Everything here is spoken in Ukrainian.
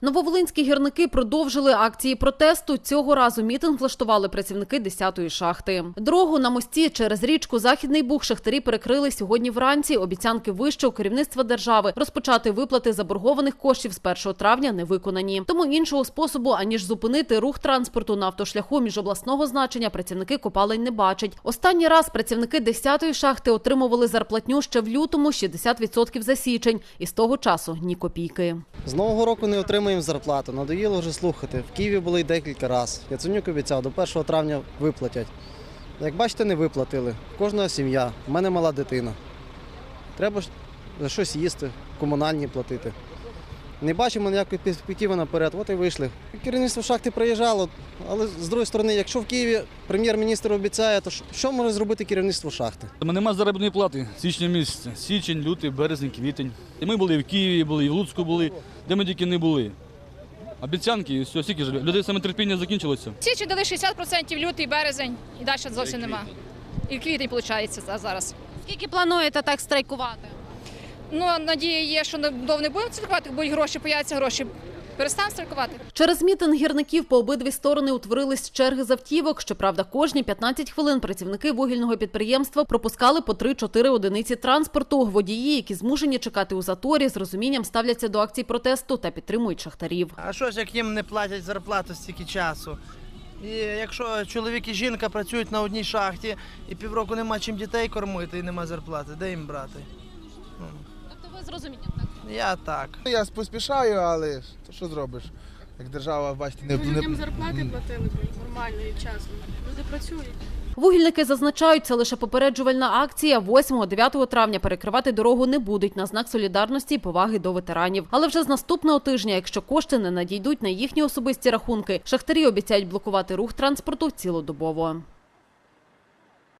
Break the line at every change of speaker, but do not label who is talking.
Нововолинські гірники продовжили акції протесту. Цього разу мітинг влаштували працівники 10-ї шахти. Дорогу на мості через річку Західний Буг шахтарі перекрили сьогодні вранці. Обіцянки вищого керівництва держави розпочати виплати заборгованих коштів з 1 травня не виконані. Тому іншого способу аніж зупинити рух транспорту на автошляху міжобласного значення працівники копалень не бачать. Останній раз працівники 10-ї шахти отримували зарплатню ще в лютому 60% за січень, і з того часу ні копійки.
З нового року не отримуємо зарплату. Надоїло вже слухати. В Києві були й декілька разів. Яценюк обіцяв, до 1 травня виплатять. Як бачите, не виплатили. Кожна сім'я. в мене мала дитина. Треба за щось їсти, комунальні платити. Не бачимо ніякої перспективи наперед, от і вийшли. Керівництво шахти приїжджало, але з іншої сторони, якщо в Києві прем'єр-міністр обіцяє, то що може зробити керівництво шахти?
Ми нема заробітної плати січня місяця. Січень, лютий, березень, квітень. І ми були і в Києві, були, і в Луцьку були, де ми тільки не були. Обіцянки, і все, скільки ж людей саме терпіння закінчилося.
Січі дали 60%, лютий, березень і далі зовсім нема. І квітень виходить зараз.
Скільки плануєте так страйкувати?
Ну, надія є, що не довго не будемо страйкувати, бо й гроші появляться гроші. Перестанемо страйкувати.
Через мітинг гірників по обидві сторони утворились черги з автівок. Щоправда, кожні 15 хвилин працівники вугільного підприємства пропускали по 3-4 одиниці транспорту. Водії, які змушені чекати у заторі, з розумінням ставляться до акцій протесту та підтримують шахтарів.
А що ж, як їм не платять зарплату стільки часу? І якщо чоловік і жінка працюють на одній шахті і півроку нема чим дітей кормити і нема зарплати, де їм брати? Ну,
з розумінням так?
я так.
Я поспішаю, але ж, то що зробиш? Як держава, бачите, не,
Людям зарплати платили б нормально і вчасно. Люди працюють.
Вугільники зазначають, це лише попереджувальна акція. 8-9 травня перекривати дорогу не будуть на знак солідарності і поваги до ветеранів. Але вже з наступного тижня, якщо кошти не надійдуть на їхні особисті рахунки, шахтарі обіцяють блокувати рух транспорту цілодобово.